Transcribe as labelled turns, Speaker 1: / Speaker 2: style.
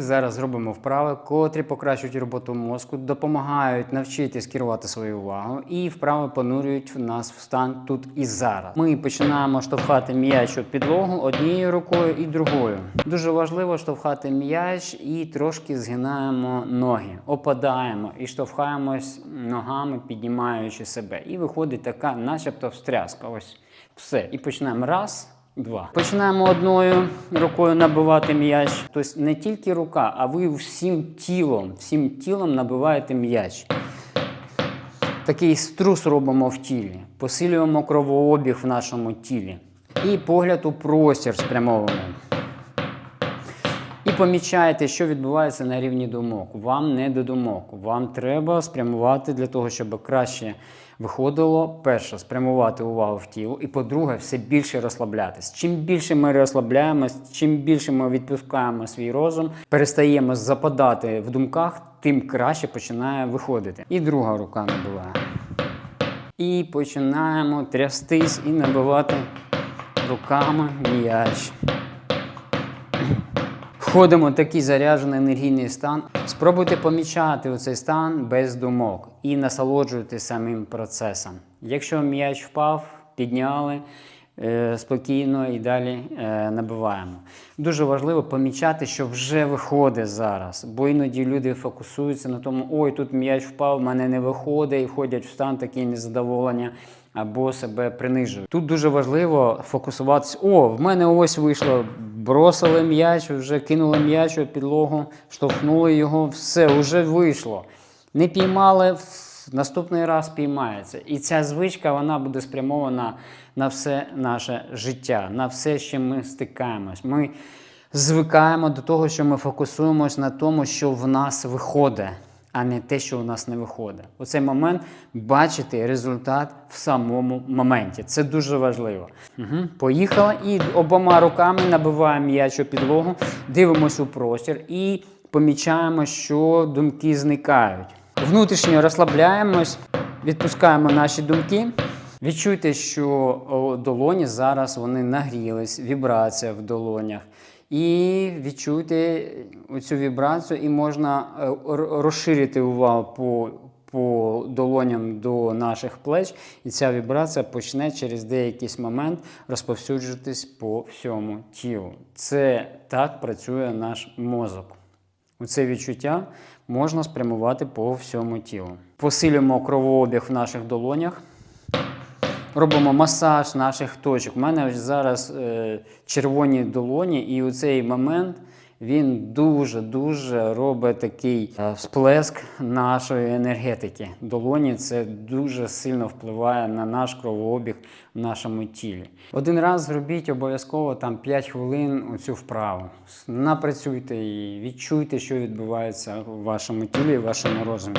Speaker 1: Зараз зробимо вправи, котрі покращують роботу мозку, допомагають навчитись керувати свою увагу, і вправи понурюють нас в стан тут і зараз. Ми починаємо штовхати м'яч у підлогу однією рукою і другою. Дуже важливо штовхати м'яч і трошки згинаємо ноги, опадаємо і штовхаємось ногами, піднімаючи себе. І виходить така, начебто, встряска. Ось все. І починаємо раз. Два. Починаємо одною рукою набивати м'яч. Тобто не тільки рука, а ви всім тілом, всім тілом набиваєте м'яч. Такий струс робимо в тілі, посилюємо кровообіг в нашому тілі. І погляд у простір спрямовуємо. І помічаєте, що відбувається на рівні думок. Вам не до думок. Вам треба спрямувати для того, щоб краще виходило. Перше, спрямувати увагу в тіло. І по-друге, все більше розслаблятись. Чим більше ми розслабляємось, чим більше ми відпускаємо свій розум, перестаємо западати в думках, тим краще починає виходити. І друга рука набиває. І починаємо трястись і набивати руками м'яч. Входимо в такий заряджений енергійний стан. Спробуйте помічати цей стан без думок і насолоджуйтесь самим процесом. Якщо м'яч впав, підняли е, спокійно і далі е, набиваємо. Дуже важливо помічати, що вже виходить зараз, бо іноді люди фокусуються на тому, ой, тут м'яч впав, в мене не виходить, і входять в стан такі незадоволення або себе принижують. Тут дуже важливо фокусуватися. О, в мене ось вийшло. Бросили м'яч, вже кинули м'яч у підлогу, штовхнули його, все, вже вийшло. Не піймали, наступний раз піймається. І ця звичка вона буде спрямована на все наше життя, на все, з чим ми стикаємось. Ми звикаємо до того, що ми фокусуємось на тому, що в нас виходить, а не те, що у нас не виходить. У цей момент бачити результат в самому моменті. Це дуже важливо. Угу. Поїхала і обома руками набиваємо м'яч підлогу, дивимося у простір і помічаємо, що думки зникають. Внутрішньо розслабляємось, відпускаємо наші думки. Відчуйте, що долоні зараз вони нагрілись, вібрація в долонях. І відчуйте цю вібрацію, і можна е, розширити увагу по, по долоням до наших плеч, і ця вібрація почне через деякий момент розповсюджуватись по всьому тілу. Це так працює наш мозок. У Це відчуття можна спрямувати по всьому тілу. Посилюємо кровообіг в наших долонях. Робимо масаж наших точок. У мене зараз е, червоні долоні, і у цей момент він дуже-дуже робить такий е, всплеск нашої енергетики. Долоні це дуже сильно впливає на наш кровообіг в нашому тілі. Один раз зробіть обов'язково там 5 хвилин оцю вправу. Напрацюйте її, відчуйте, що відбувається в вашому тілі і вашому розумі.